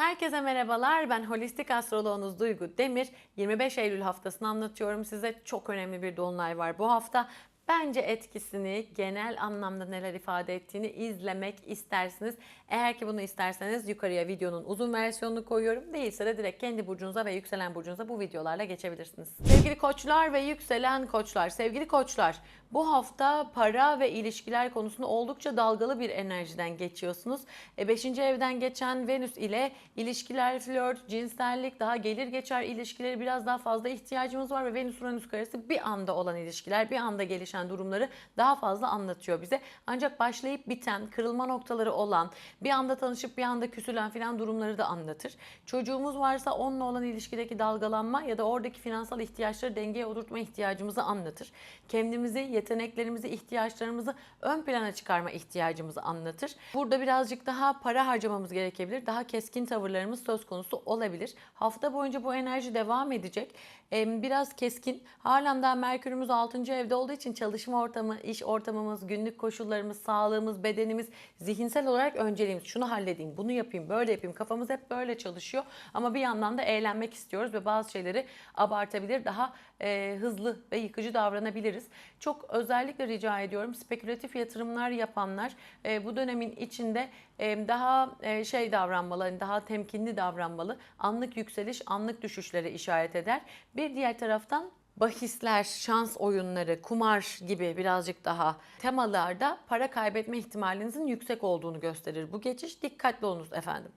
Herkese merhabalar. Ben holistik astroloğunuz Duygu Demir. 25 Eylül haftasını anlatıyorum size. Çok önemli bir dolunay var bu hafta. Bence etkisini, genel anlamda neler ifade ettiğini izlemek istersiniz. Eğer ki bunu isterseniz yukarıya videonun uzun versiyonunu koyuyorum. Değilse de direkt kendi burcunuza ve yükselen burcunuza bu videolarla geçebilirsiniz. Sevgili koçlar ve yükselen koçlar, sevgili koçlar bu hafta para ve ilişkiler konusunda oldukça dalgalı bir enerjiden geçiyorsunuz. 5. evden geçen Venüs ile ilişkiler, flört, cinsellik, daha gelir geçer ilişkileri biraz daha fazla ihtiyacımız var ve Venüs Uranüs karesi bir anda olan ilişkiler, bir anda gelişen durumları daha fazla anlatıyor bize. Ancak başlayıp biten, kırılma noktaları olan, bir anda tanışıp bir anda küsülen filan durumları da anlatır. Çocuğumuz varsa onunla olan ilişkideki dalgalanma ya da oradaki finansal ihtiyaçları dengeye oturtma ihtiyacımızı anlatır. Kendimizi, yeteneklerimizi, ihtiyaçlarımızı ön plana çıkarma ihtiyacımızı anlatır. Burada birazcık daha para harcamamız gerekebilir. Daha keskin tavırlarımız söz konusu olabilir. Hafta boyunca bu enerji devam edecek. Biraz keskin. Halen daha Merkürümüz 6. evde olduğu için çalışma ortamı, iş ortamımız, günlük koşullarımız, sağlığımız, bedenimiz, zihinsel olarak önceliğimiz. Şunu halledeyim, bunu yapayım, böyle yapayım. Kafamız hep böyle çalışıyor. Ama bir yandan da eğlenmek istiyoruz ve bazı şeyleri abartabilir, daha e, hızlı ve yıkıcı davranabiliriz. Çok özellikle rica ediyorum spekülatif yatırımlar yapanlar e, bu dönemin içinde e, daha e, şey davranmalı, hani daha temkinli davranmalı. Anlık yükseliş, anlık düşüşlere işaret eder. Bir diğer taraftan bahisler, şans oyunları, kumar gibi birazcık daha temalarda para kaybetme ihtimalinizin yüksek olduğunu gösterir. Bu geçiş dikkatli olunuz efendim.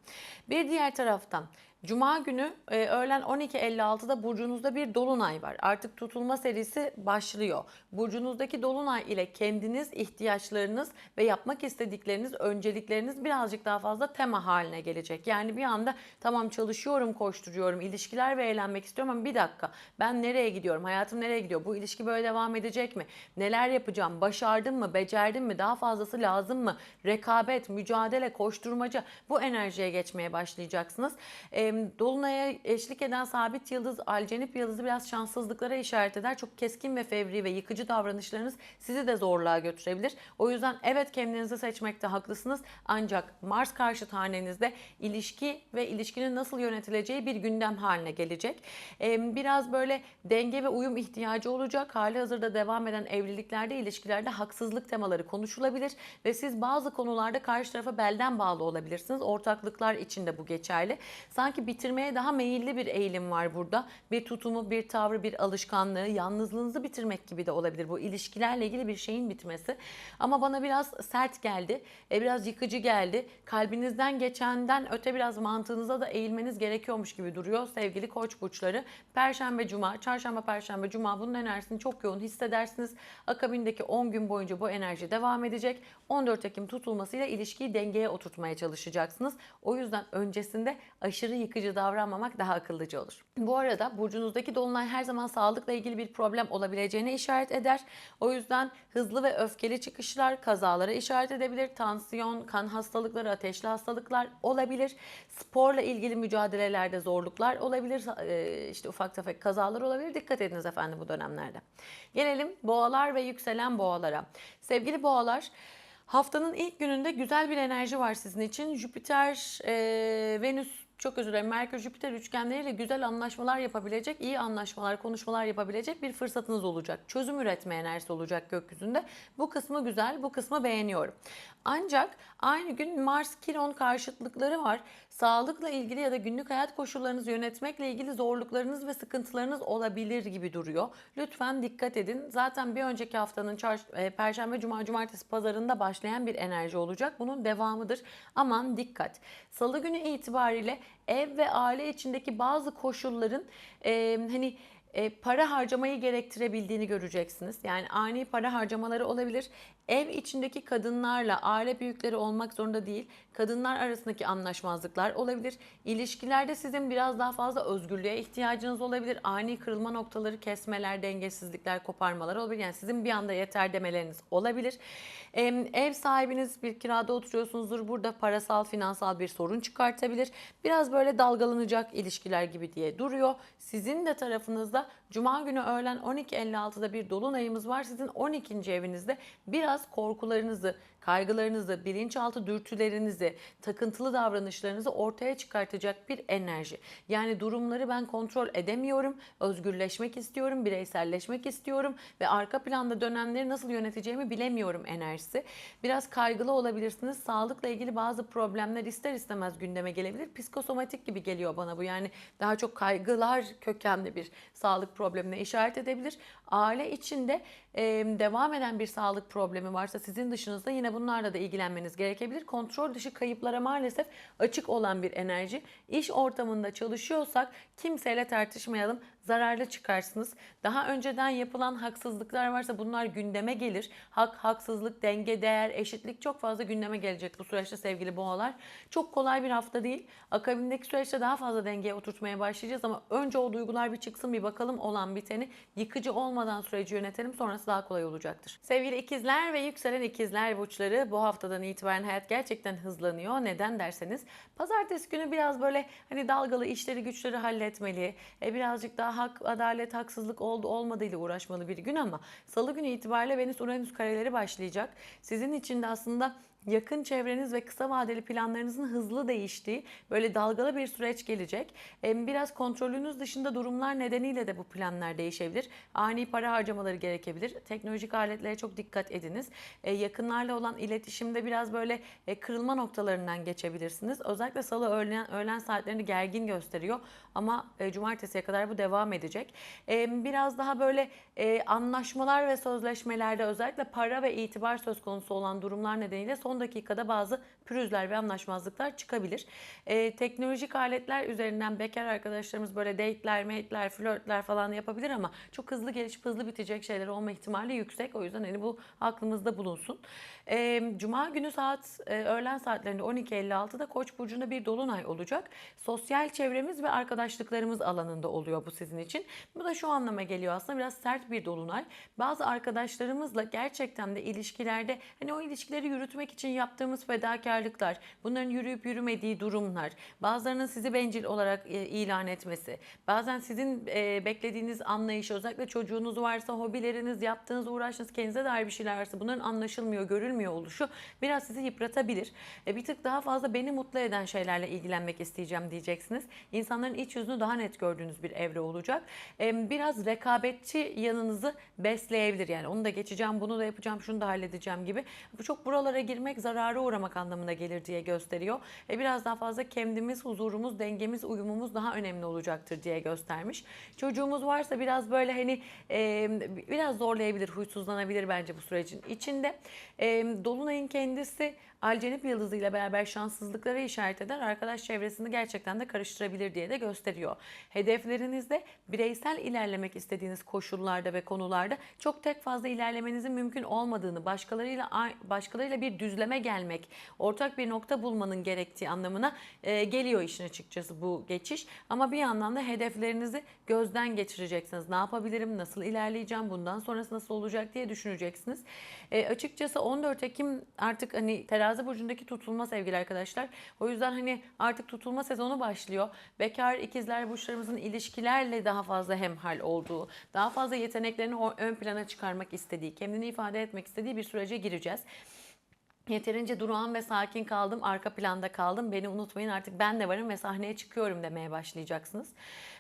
Bir diğer taraftan Cuma günü e, öğlen 12.56'da burcunuzda bir dolunay var. Artık tutulma serisi başlıyor. Burcunuzdaki dolunay ile kendiniz, ihtiyaçlarınız ve yapmak istedikleriniz, öncelikleriniz birazcık daha fazla tema haline gelecek. Yani bir anda tamam çalışıyorum, koşturuyorum, ilişkiler ve eğlenmek istiyorum ama bir dakika ben nereye gidiyorum, hayatım nereye gidiyor, bu ilişki böyle devam edecek mi, neler yapacağım, başardım mı, becerdim mi, daha fazlası lazım mı, rekabet, mücadele, koşturmaca bu enerjiye geçmeye başlayacaksınız. E, Dolunay'a eşlik eden sabit yıldız, alcenip yıldızı biraz şanssızlıklara işaret eder. Çok keskin ve fevri ve yıkıcı davranışlarınız sizi de zorluğa götürebilir. O yüzden evet kendinizi seçmekte haklısınız. Ancak Mars karşıt hanenizde ilişki ve ilişkinin nasıl yönetileceği bir gündem haline gelecek. Biraz böyle denge ve uyum ihtiyacı olacak. Hali hazırda devam eden evliliklerde, ilişkilerde haksızlık temaları konuşulabilir ve siz bazı konularda karşı tarafa belden bağlı olabilirsiniz. Ortaklıklar için de bu geçerli. Sanki bitirmeye daha meyilli bir eğilim var burada. Bir tutumu, bir tavrı, bir alışkanlığı, yalnızlığınızı bitirmek gibi de olabilir bu ilişkilerle ilgili bir şeyin bitmesi. Ama bana biraz sert geldi, e, biraz yıkıcı geldi. Kalbinizden geçenden öte biraz mantığınıza da eğilmeniz gerekiyormuş gibi duruyor sevgili koç burçları. Perşembe, cuma, çarşamba, perşembe, cuma bunun enerjisini çok yoğun hissedersiniz. Akabindeki 10 gün boyunca bu enerji devam edecek. 14 Ekim tutulmasıyla ilişkiyi dengeye oturtmaya çalışacaksınız. O yüzden öncesinde aşırı yıkıcı davranmamak daha akıllıca olur. Bu arada burcunuzdaki dolunay her zaman sağlıkla ilgili bir problem olabileceğine işaret eder. O yüzden hızlı ve öfkeli çıkışlar kazalara işaret edebilir. Tansiyon, kan hastalıkları, ateşli hastalıklar olabilir. Sporla ilgili mücadelelerde zorluklar olabilir. Ee, işte ufak tefek kazalar olabilir. Dikkat ediniz efendim bu dönemlerde. Gelelim boğalar ve yükselen boğalara. Sevgili boğalar, Haftanın ilk gününde güzel bir enerji var sizin için. Jüpiter, e, Venüs çok özür dilerim. Merkür Jüpiter üçgenleriyle güzel anlaşmalar yapabilecek, iyi anlaşmalar, konuşmalar yapabilecek bir fırsatınız olacak. Çözüm üretme enerjisi olacak gökyüzünde. Bu kısmı güzel, bu kısmı beğeniyorum. Ancak aynı gün Mars Kiron karşıtlıkları var. Sağlıkla ilgili ya da günlük hayat koşullarınızı yönetmekle ilgili zorluklarınız ve sıkıntılarınız olabilir gibi duruyor. Lütfen dikkat edin. Zaten bir önceki haftanın e, Perşembe, Cuma, Cumartesi pazarında başlayan bir enerji olacak. Bunun devamıdır. Aman dikkat. Salı günü itibariyle ev ve aile içindeki bazı koşulların e, hani e, para harcamayı gerektirebildiğini göreceksiniz. Yani ani para harcamaları olabilir. Ev içindeki kadınlarla aile büyükleri olmak zorunda değil. Kadınlar arasındaki anlaşmazlıklar olabilir. İlişkilerde sizin biraz daha fazla özgürlüğe ihtiyacınız olabilir. Ani kırılma noktaları, kesmeler, dengesizlikler, koparmalar olabilir. Yani sizin bir anda yeter demeleriniz olabilir. Ee, ev sahibiniz bir kirada oturuyorsunuzdur. Burada parasal, finansal bir sorun çıkartabilir. Biraz böyle dalgalanacak ilişkiler gibi diye duruyor. Sizin de tarafınızda Cuma günü öğlen 12.56'da bir dolunayımız var. Sizin 12. evinizde biraz korkularınızı, kaygılarınızı, bilinçaltı dürtülerinizi, takıntılı davranışlarınızı ortaya çıkartacak bir enerji. Yani durumları ben kontrol edemiyorum, özgürleşmek istiyorum, bireyselleşmek istiyorum ve arka planda dönemleri nasıl yöneteceğimi bilemiyorum enerjisi. Biraz kaygılı olabilirsiniz. Sağlıkla ilgili bazı problemler ister istemez gündeme gelebilir. Psikosomatik gibi geliyor bana bu. Yani daha çok kaygılar kökenli bir sağlık problemine işaret edebilir. Aile içinde e, devam eden bir sağlık problemi varsa sizin dışınızda yine bunlarla da ilgilenmeniz gerekebilir. Kontrol dışı kayıplara maalesef açık olan bir enerji. İş ortamında çalışıyorsak kimseyle tartışmayalım. Zararlı çıkarsınız. Daha önceden yapılan haksızlıklar varsa bunlar gündeme gelir. Hak, haksızlık, denge, değer, eşitlik çok fazla gündeme gelecek bu süreçte sevgili boğalar. Çok kolay bir hafta değil. Akabindeki süreçte daha fazla dengeye oturtmaya başlayacağız ama önce o duygular bir çıksın bir bakalım olan biteni. Yıkıcı olmadan süreci yönetelim sonrası daha kolay olacaktır. Sevgili ikizler ve yükselen ikizler burçları bu haftadan itibaren hayat gerçekten hızlanıyor. Neden derseniz pazartesi günü biraz böyle hani dalgalı işleri güçleri halletmeli. E, birazcık daha hak, adalet, haksızlık oldu olmadı ile uğraşmalı bir gün ama salı günü itibariyle Venüs Uranüs kareleri başlayacak. Sizin için de aslında yakın çevreniz ve kısa vadeli planlarınızın hızlı değiştiği böyle dalgalı bir süreç gelecek. Biraz kontrolünüz dışında durumlar nedeniyle de bu planlar değişebilir. Ani para harcamaları gerekebilir. Teknolojik aletlere çok dikkat ediniz. E, Yakınlarla olan iletişimde biraz böyle e, kırılma noktalarından geçebilirsiniz. Özellikle salı öğlen, öğlen saatlerini gergin gösteriyor ama e, cumartesiye kadar bu devam edecek. Biraz daha böyle anlaşmalar ve sözleşmelerde özellikle para ve itibar söz konusu olan durumlar nedeniyle son dakikada bazı pürüzler ve anlaşmazlıklar çıkabilir. E, teknolojik aletler üzerinden bekar arkadaşlarımız böyle date'ler, mate'ler, flörtler falan yapabilir ama çok hızlı gelişip hızlı bitecek şeyler olma ihtimali yüksek. O yüzden hani bu aklımızda bulunsun. E, Cuma günü saat e, öğlen saatlerinde 12.56'da Koç burcunda bir dolunay olacak. Sosyal çevremiz ve arkadaşlıklarımız alanında oluyor bu sizin için. Bu da şu anlama geliyor aslında biraz sert bir dolunay. Bazı arkadaşlarımızla gerçekten de ilişkilerde hani o ilişkileri yürütmek için yaptığımız fedakarlıklar, bunların yürüyüp yürümediği durumlar, bazılarının sizi bencil olarak e, ilan etmesi, bazen sizin e, beklediğiniz anlayış, özellikle çocuğunuz varsa, hobileriniz, yaptığınız, uğraştığınız, kendinize dair bir şeyler varsa bunların anlaşılmıyor, görülmüyor oluşu biraz sizi yıpratabilir. E, bir tık daha fazla beni mutlu eden şeylerle ilgilenmek isteyeceğim diyeceksiniz. İnsanların iç yüzünü daha net gördüğünüz bir evre olacak. Biraz rekabetçi yanınızı besleyebilir. Yani onu da geçeceğim, bunu da yapacağım, şunu da halledeceğim gibi. Bu çok buralara girmek zarara uğramak anlamına gelir diye gösteriyor. E, biraz daha fazla kendimiz, huzurumuz, dengemiz, uyumumuz daha önemli olacaktır diye göstermiş. Çocuğumuz varsa biraz böyle hani e, biraz zorlayabilir, huysuzlanabilir bence bu sürecin içinde. E, Dolunay'ın kendisi Alcenip yıldızı ile beraber şanssızlıklara işaret eder. Arkadaş çevresini gerçekten de karıştırabilir diye de gösteriyor. Hedeflerinizde bireysel ilerlemek istediğiniz koşullarda ve konularda çok tek fazla ilerlemenizin mümkün olmadığını, başkalarıyla başkalarıyla bir düzleme gelmek, ortak bir nokta bulmanın gerektiği anlamına e, geliyor işin açıkçası bu geçiş. Ama bir yandan da hedeflerinizi gözden geçireceksiniz. Ne yapabilirim, nasıl ilerleyeceğim, bundan sonrası nasıl olacak diye düşüneceksiniz. E, açıkçası 14 Ekim artık hani terazi burcundaki tutulma sevgili arkadaşlar. O yüzden hani artık tutulma sezonu başlıyor. Bekar ikizler burçlarımızın ilişkilerle daha fazla hemhal olduğu, daha fazla yeteneklerini ön plana çıkarmak istediği, kendini ifade etmek istediği bir sürece gireceğiz. Yeterince durağan ve sakin kaldım, arka planda kaldım. Beni unutmayın artık ben de varım ve sahneye çıkıyorum demeye başlayacaksınız.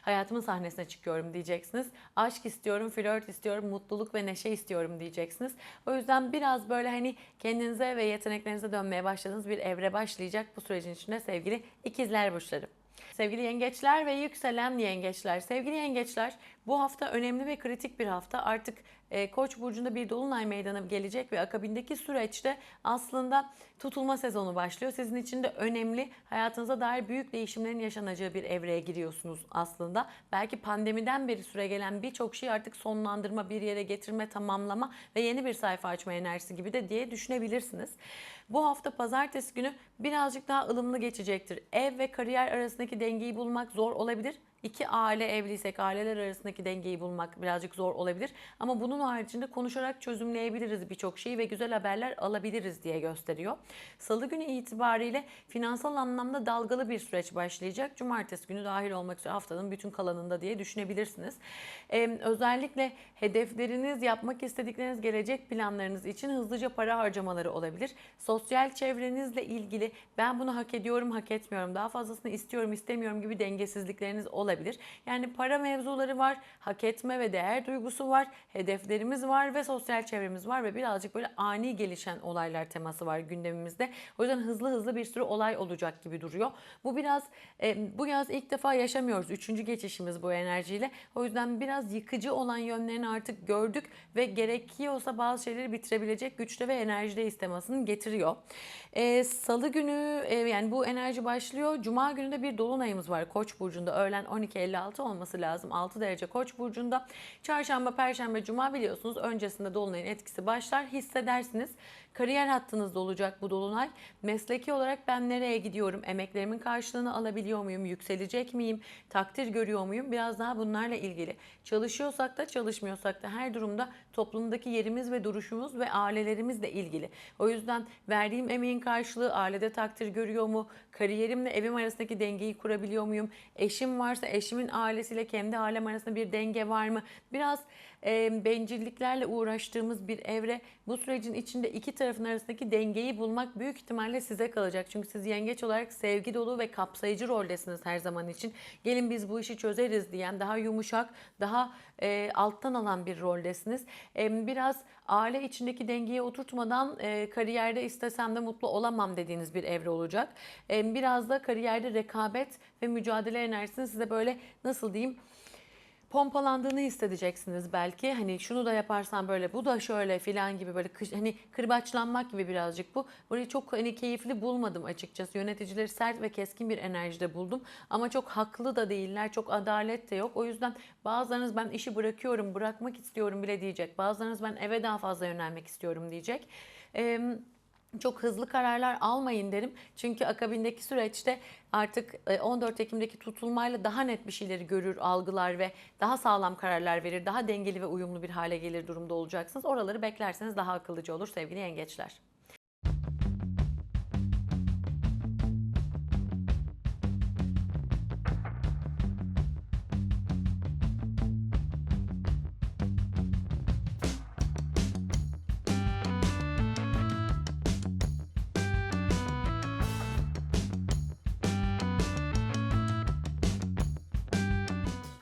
Hayatımın sahnesine çıkıyorum diyeceksiniz. Aşk istiyorum, flört istiyorum, mutluluk ve neşe istiyorum diyeceksiniz. O yüzden biraz böyle hani kendinize ve yeteneklerinize dönmeye başladığınız bir evre başlayacak bu sürecin içinde sevgili ikizler burçları. Sevgili yengeçler ve yükselen yengeçler. Sevgili yengeçler bu hafta önemli ve kritik bir hafta. Artık e, Koç burcunda bir dolunay meydana gelecek ve akabindeki süreçte aslında tutulma sezonu başlıyor. Sizin için de önemli hayatınıza dair büyük değişimlerin yaşanacağı bir evreye giriyorsunuz aslında. Belki pandemiden beri süre gelen birçok şey artık sonlandırma, bir yere getirme, tamamlama ve yeni bir sayfa açma enerjisi gibi de diye düşünebilirsiniz. Bu hafta pazartesi günü birazcık daha ılımlı geçecektir. Ev ve kariyer arasındaki dengeyi bulmak zor olabilir iki aile evliysek aileler arasındaki dengeyi bulmak birazcık zor olabilir. Ama bunun haricinde konuşarak çözümleyebiliriz birçok şeyi ve güzel haberler alabiliriz diye gösteriyor. Salı günü itibariyle finansal anlamda dalgalı bir süreç başlayacak. Cumartesi günü dahil olmak üzere haftanın bütün kalanında diye düşünebilirsiniz. Ee, özellikle hedefleriniz, yapmak istedikleriniz, gelecek planlarınız için hızlıca para harcamaları olabilir. Sosyal çevrenizle ilgili ben bunu hak ediyorum, hak etmiyorum, daha fazlasını istiyorum, istemiyorum gibi dengesizlikleriniz olabilir. Yani para mevzuları var, hak etme ve değer duygusu var, hedeflerimiz var ve sosyal çevremiz var ve birazcık böyle ani gelişen olaylar teması var gündemimizde. O yüzden hızlı hızlı bir sürü olay olacak gibi duruyor. Bu biraz e, bu yaz ilk defa yaşamıyoruz. Üçüncü geçişimiz bu enerjiyle. O yüzden biraz yıkıcı olan yönlerini artık gördük ve gerekiyorsa bazı şeyleri bitirebilecek güçte ve enerjide istemasını getiriyor. E, Salı günü e, yani bu enerji başlıyor. Cuma günü de bir dolunayımız var Koç burcunda. Öğlen 12.56 olması lazım. 6 derece Koç burcunda. Çarşamba, Perşembe, Cuma biliyorsunuz öncesinde dolunayın etkisi başlar. Hissedersiniz. Kariyer hattınızda olacak bu dolunay. Mesleki olarak ben nereye gidiyorum? Emeklerimin karşılığını alabiliyor muyum? Yükselecek miyim? Takdir görüyor muyum? Biraz daha bunlarla ilgili. Çalışıyorsak da çalışmıyorsak da her durumda toplumdaki yerimiz ve duruşumuz ve ailelerimizle ilgili. O yüzden verdiğim emeğin karşılığı ailede takdir görüyor mu? Kariyerimle evim arasındaki dengeyi kurabiliyor muyum? Eşim varsa eşimin ailesiyle kendi ailem arasında bir denge var mı? Biraz e, bencilliklerle uğraştığımız bir evre. Bu sürecin içinde iki tarafın arasındaki dengeyi bulmak büyük ihtimalle size kalacak. Çünkü siz yengeç olarak sevgi dolu ve kapsayıcı roldesiniz her zaman için. Gelin biz bu işi çözeriz diyen daha yumuşak, daha e, alttan alan bir roldesiniz. E, biraz aile içindeki dengeyi oturtmadan e, kariyerde istesem de mutlu olamam dediğiniz bir evre olacak. E, biraz da kariyerde rekabet ve mücadele enerjisini size böyle nasıl diyeyim pompalandığını hissedeceksiniz belki. Hani şunu da yaparsan böyle, bu da şöyle filan gibi böyle hani kırbaçlanmak gibi birazcık bu. Burayı çok hani keyifli bulmadım açıkçası. Yöneticileri sert ve keskin bir enerjide buldum. Ama çok haklı da değiller, çok adalet de yok. O yüzden bazılarınız ben işi bırakıyorum, bırakmak istiyorum bile diyecek. Bazılarınız ben eve daha fazla yönelmek istiyorum diyecek. Eee çok hızlı kararlar almayın derim. Çünkü akabindeki süreçte artık e, 14 Ekim'deki tutulmayla daha net bir şeyleri görür, algılar ve daha sağlam kararlar verir, daha dengeli ve uyumlu bir hale gelir durumda olacaksınız. Oraları beklerseniz daha akıllıcı olur sevgili yengeçler.